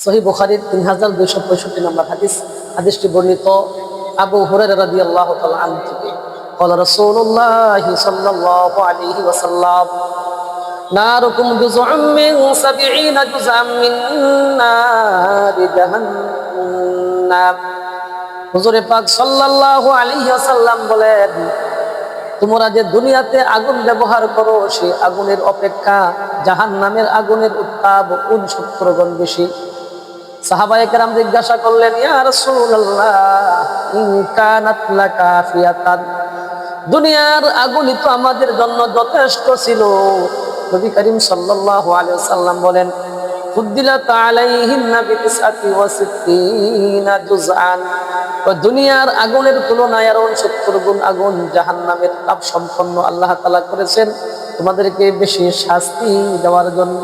সহি বুখারির তিন হাজার দুইশো পঁয়ষট্টি নম্বর হাদিস হাদিসটি বর্ণিত আবু হুরায়রা রাদিয়াল্লাহু তাআলা আনহু থেকে قال رسول الله صلى الله عليه وسلم ناركم جزء من سبعين جزءا من نار جهنم হুজুরে পাক সাল্লাল্লাহু আলাইহি ওয়াসাল্লাম বলেন তোমরা যে দুনিয়াতে আগুন ব্যবহার করো সে আগুনের অপেক্ষা জাহান্নামের আগুনের উত্তাপ উনসত্তর গুণ বেশি সাহাবায়ে জিজ্ঞাসা করলেন দুনিয়ার আগুনই তো আমাদের জন্য যথেষ্ট ছিল। নবী করিম ওয়াসাল্লাম বলেন দুনিয়ার আগুনের তুলনায় আরও সত্তর গুণ আগুন জাহান্নামের তাপ সম্পন্ন আল্লাহ তাআলা করেছেন। তোমাদেরকে বেশি শাস্তি দেওয়ার জন্য।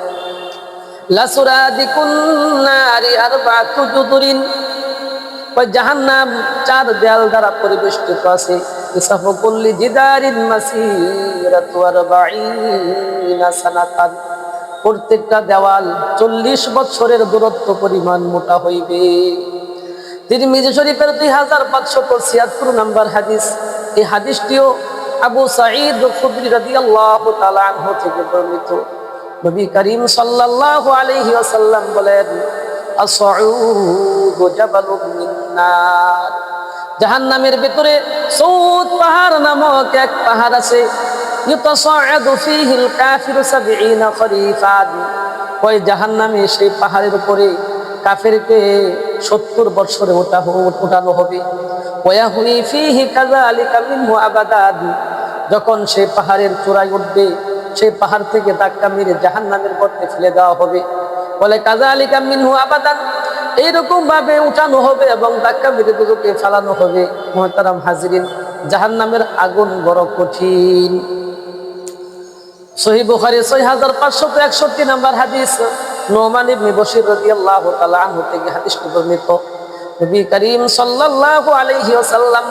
প্রত্যেকটা দেওয়াল চল্লিশ বছরের দূরত্ব পরিমাণ মোটা হইবে। তিরমিজি শরীফের দুই হাজার পাঁচশত ছিয়াত্তর নম্বর হাদিস। এই হাদিসটিও আবু সাঈদ খুদরি রাদিয়াল্লাহু তাআলা আনহু থেকে বর্ণিত। নবী করিম সাল্লাল্লাহু আলাইহি ওয়াসাল্লাম বলেন, আসউদ জাবালুম মিন নার জাহান্নামের ভিতরে সৌদ পাহাড় নামক এক পাহাড় আছে। ইউতাসাআদু ফীহিল কাফিরু 70 খরিফান। ওই জাহান্নামে সেই পাহাড়ের উপরে কাফেরকে সত্তর বছরে ওঠা ওঠানো হবে। ওয়াহুই ফিহি কাযালিকা মিনহু আবাদান। যখন সে পাহাড়ের চূড়ায় উঠবে সেই পাহাড় থেকে ধাক্কা মেরে জাহান্নামের গর্তে ফেলে দেওয়া হবে। বলে, কাযালিকা মিনহু আবাদান। এইরকম ভাবে উঠানো হবে এবং ধাক্কা মেরে দুটোকে ফালানো হবে। মহতারাম হাজিরিন, জাহান্নামের আগুন বড় কঠিন। ছয় হাজার একষট্টি নাম্বার হাদিস।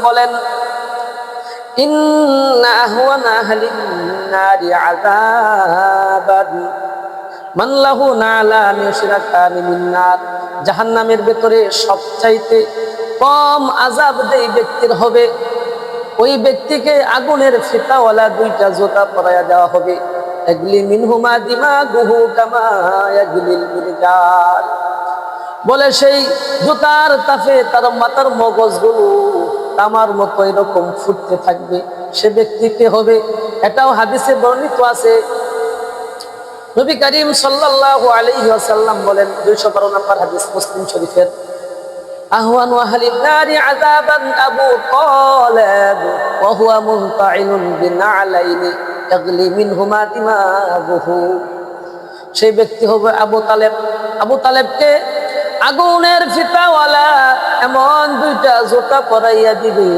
বলেন ইউশরাকান মিন নার। জাহান্নামের ভিতরে সবচাইতে কম আযাব দেই ব্যক্তির হবে, ওই ব্যক্তিকে আগুনের ফিতাওয়ালা দুইটা জোতা পরাইয়া দেওয়া হবে। মিনহুমা দিমা গুহু বলে সেই জুতার তাফে তার মাথার মগজগুলো তামার মতো এরকম ফুটতে থাকবে সে ব্যক্তিকে হবে এটাও হাদিসে বর্ণিত আছে নবী করিম সাল্লাল্লাহু আলাইহি ওয়াসাল্লাম বলেন 212 নম্বর হাদিস মুসলিম শরীফের أهون أهل النار عذابا أبو طالب وهو منطعن بنعلين يغلي منهما دماغه সেই ব্যক্তি হবে আবু তালেব আবু তালেবকে আগুনের ফিতাওয়ালা এমন দুইটা জোতা পরাইয়া দিবে,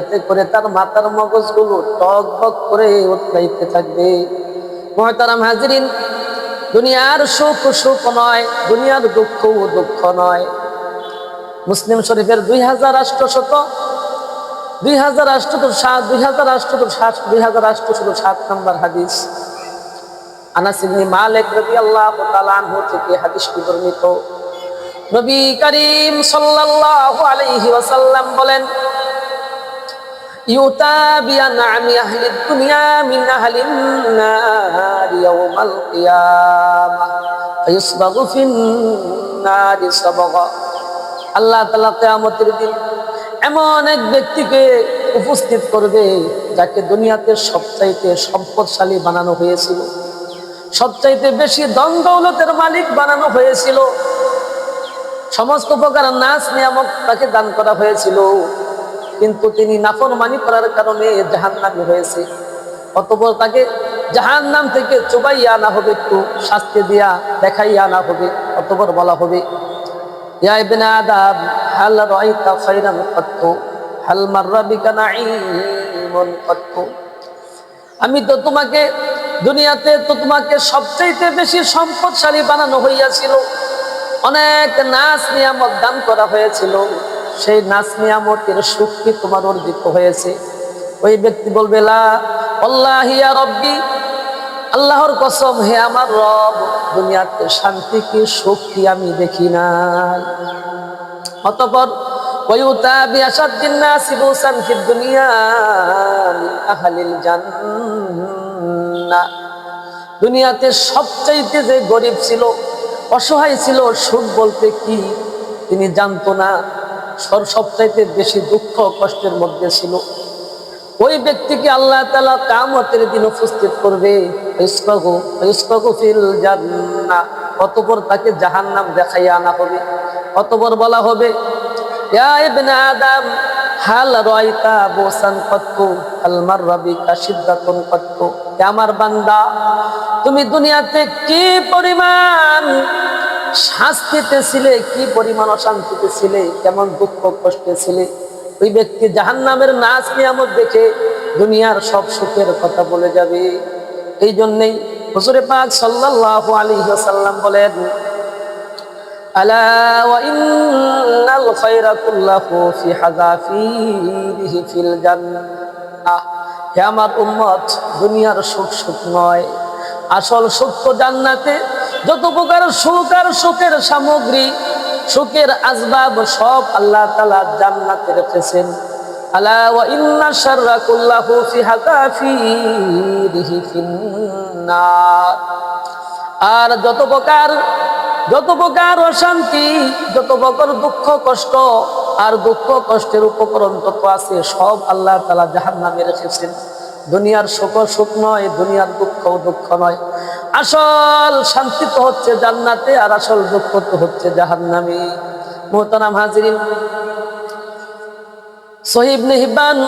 এতে করে তার মাথার মগজগুলো টক বক করে উৎপাইতে থাকবে। মহতারাম হাজিরিন, দুনিয়ার সুখ সুখ নয়, দুনিয়ার দুঃখ দুঃখ নয়। মুসলিম শরীফের দুই হাজার আষ্টশত, দুই হাজার আষ্টশত সাত, দুই হাজার আষ্টশত সাত, দুই হাজার আষ্টশত সাত নম্বর হাদিস। আনাসিবনি মালিক তাআলা আনহু থেকে হাদিসটি বর্ণিত। নবী করিম সাল্লাল্লাহু আলাইহি ওয়াসাল্লাম বলেন আল্লাহ দিন এমন এক ব্যক্তিকে উপস্থিত করবে যাকে দুনিয়াতে সবচাইতে সম্পদশালী বানানো হয়েছিল। সবচাইতে বেশি দন্দৌলতের মালিক বানানো হয়েছিল। সমস্ত প্রকার নাচ নিয়ামক তাকে দান করা হয়েছিল। কিন্তু তিনি নাফরমানি করার কারণে জাহান নামি হয়েছে অতপর তাকে জাহান নাম থেকে চুবাইয়া আনা হবে, একটু শাস্তি দিয়া দেখাইয়া আনা হবে, অতপর বলা হবে আমি তো তোমাকে, দুনিয়াতে তো তোমাকে সবচাইতে বেশি সম্পদশালী বানানো হইয়াছিল। অনেক নাচ নিয়ামত দান করা হয়েছিল সেই নাচ নিয়ামতের সুখ কি তোমার অর্জিত হয়েছে ওই ব্যক্তি বলবে লা আল্লাহিয়া রব্বি আল্লাহর কসম হে আমার রব দুনিয়াতে শান্তি কি সুখ কি আমি দেখি নাই অতপর ويؤتى بأشد الناس بؤسا في الدنيا من أهل الجنة দুনিয়াতে সবচাইতে যে গরিব ছিল অসহায় ছিল সুখ বলতে কি, তিনি জানতো না। সবচাইতে বেশি দুঃখ কষ্টের মধ্যে ছিল। ওই ব্যক্তিকে আল্লাহ তালা কামতের দিন উপস্থিত করবে। অতপর তাকে জাহান্নাম দেখাইয়া আনা হবে। অতপর বলা হবে হাল রাইতা বোসান কত্তু হাল মাররাবিকা সিদ্দাতুন কত্তু আমার বান্দা, তুমি দুনিয়াতে কি পরিমাণ শাস্তিতে ছিলে, কি পরিমাণ অশান্তিতে ছিলে, কেমন দুঃখ কষ্টে ছিলে? ওই ব্যক্তি জাহান্নামের নাচ নিয়ামত দেখে দুনিয়ার সব সুখের কথা বলে যাবে। এই জন্যেই হুজুরে পাক সাল্লাল্লাহু আলাইহি ওয়াসাল্লাম বলেন ওয়া ইন্নাল খায়রা কুল্লাহু ফি হাযাফিরিহি ফিল জান্নাহ। হে আমার উম্মত, দুনিয়ার সুখ সুখ নয়। আসল সুখ তো জান্নাতে। যত প্রকার সুখ আর সামগ্রী, সুখের আসবাব সব আল্লাহ তাআলা জান্নাতে রেখেছেন। আলা ওয়া ইন্না শাররা কুল্লাহু ফি হাযাফিরিহি ফিন আর যত প্রকার যত প্রকার অশান্তি, যত প্রকার দুঃখ, কষ্ট, আর দুঃখ, কষ্টের উপকরণ তত আছে, সব আল্লাহ তালা জাহান নামে রেখেছেন। দুনিয়ার সুখ সুখ নয়, দুনিয়ার দুঃখ দুঃখ নয়। আসল শান্তি তো হচ্ছে জান্নাতে, আর আসল দুঃখ তো হচ্ছে জাহান নামে মোহতারাম হাজিরিন সহিব হিবান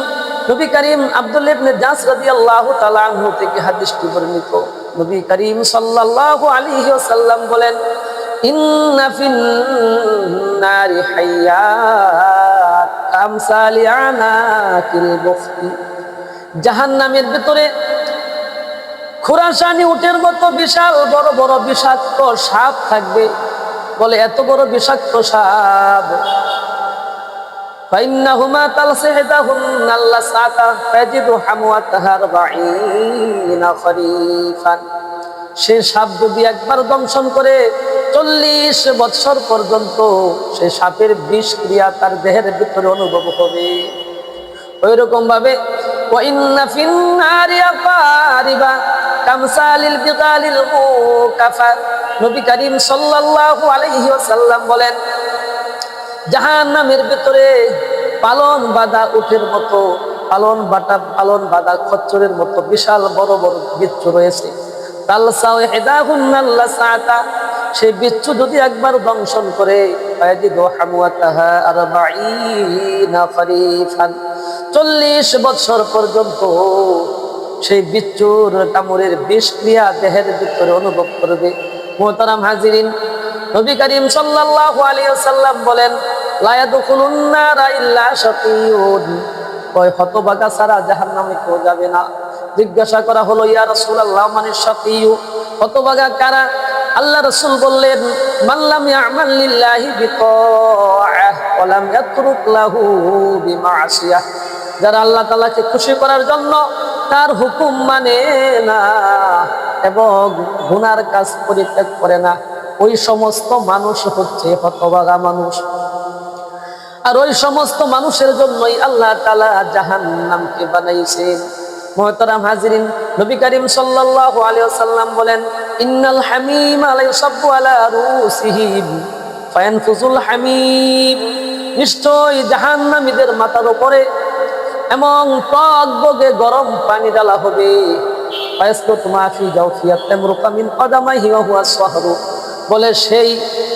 নবী করিম আব্দুল ইবনে জাস রাদিয়াল্লাহু তাআলা আনহু থেকে হাদিসটি বর্ণিত। নবী করিম সাল্লাল্লাহু আলাইহি ওয়াসাল্লাম বলেন ইন্না ফিন নারি হাইয়াত আমসালি আনাকিল বুখতি জাহান্নামের ভিতরে খুরাসানি উটের মতো বিশাল বড় বড় বিষাক্ত সাপ থাকবে বলে এত বড় বিষাক্ত সাপ فإنهما تلصقهن اللسعة تجد حموتها أربعين خريفا সে সাপ যদি একবার দংশন করে চল্লিশ বৎসর পর্যন্ত সে সাপের বিষ ক্রিয়া তার দেহের ভিতরে অনুভব হবে। ওই রকম ভাবে সাল্লাল্লাহু বলেন, জাহান্নামের পালন বাঁধা উঠের মতো, পালন বাটা, পালন বাঁধা মতো বিশাল বড় বড় বিচ্ছু রয়েছে। সেই বিচ্ছু যদি একবার দংশন করে চল্লিশ বছর পর্যন্ত সেই বিচ্ছুর কামড়ের বিষ ক্রিয়া দেহের ভিতরে অনুভব করবে। মোহতারাম হাজিরিন, নবী করিম সাল্লাল্লাহু আলাইহি ওয়াসাল্লাম বলেন, লা ইয়াদখুলুন নারা ইল্লা কয় হতভাগা ছাড়া জাহান্নামে কেউ যাবে না। জিজ্ঞাসা করা হলো, ইয়া রাসূলুল্লাহ মানে শাকিয়ু হতভাগা কারা? আল্লাহ রাসূল বললেন মাল্লাম ইয়ামাল লিল্লাহি বিতাআহ ওয়া লাম ইয়াতরুক লাহু বিমাসিয়াহ। যারা আল্লাহ তাআলাকে খুশি করার জন্য তার হুকুম মানে না এবং গুনার কাজ পরিত্যাগ করে না। ওই সমস্ত মানুষ হচ্ছে হতভাগা মানুষ। আর ওই সমস্ত মানুষের জন্যই আল্লাহ তালা জাহান নামকে বানাইছেন। মহতারাম হাজিরিন, নবী করিম সাল্লাল্লাহু আলাইহি ওয়াসাল্লাম বলেন, ইন্নাল হামিম আলাই সাব্বু আলা রুসিহিম ফায়ানফুজুল হামিম। নিশ্চয়ই জাহান্নামীদের মাথার উপরে টক বগে গরম পানি ডালা হবে। বলে সেই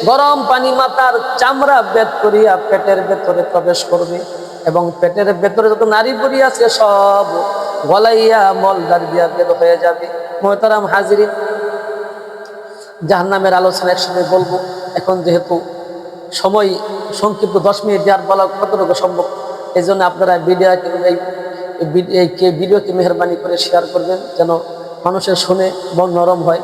গরম পানি মাথার চামড়া বেদ করিয়া পেটের ভেতরে প্রবেশ করবে এবং পেটের ভেতরে যত নারী পড়ি আছে সব গলাইয়া মলদার দিয়া বের হয়ে যাবে? মোহতারাম হাজিরিন, জাহান্নামের আলোচনা একসঙ্গে বলব। এখন যেহেতু সময় সংক্ষিপ্ত দশ মিনিট, যার বলা কতটুকু সম্ভব? এই জন্য আপনারা ভিডিও এই ভিডিওকে মেহরবানি করে শেয়ার করবেন, যেন মানুষের শুনে মন নরম হয়।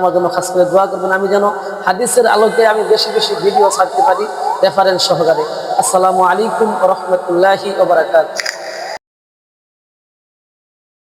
আমার জন্য খাস করে দোয়া করবেন। আমি যেন হাদিসের আলোকে আমি বেশি বেশি ভিডিও ছাড়তে পারি রেফারেন্স সহকারে। আসসালামু আলাইকুম রহমতুল্লাহি ওবরাকাত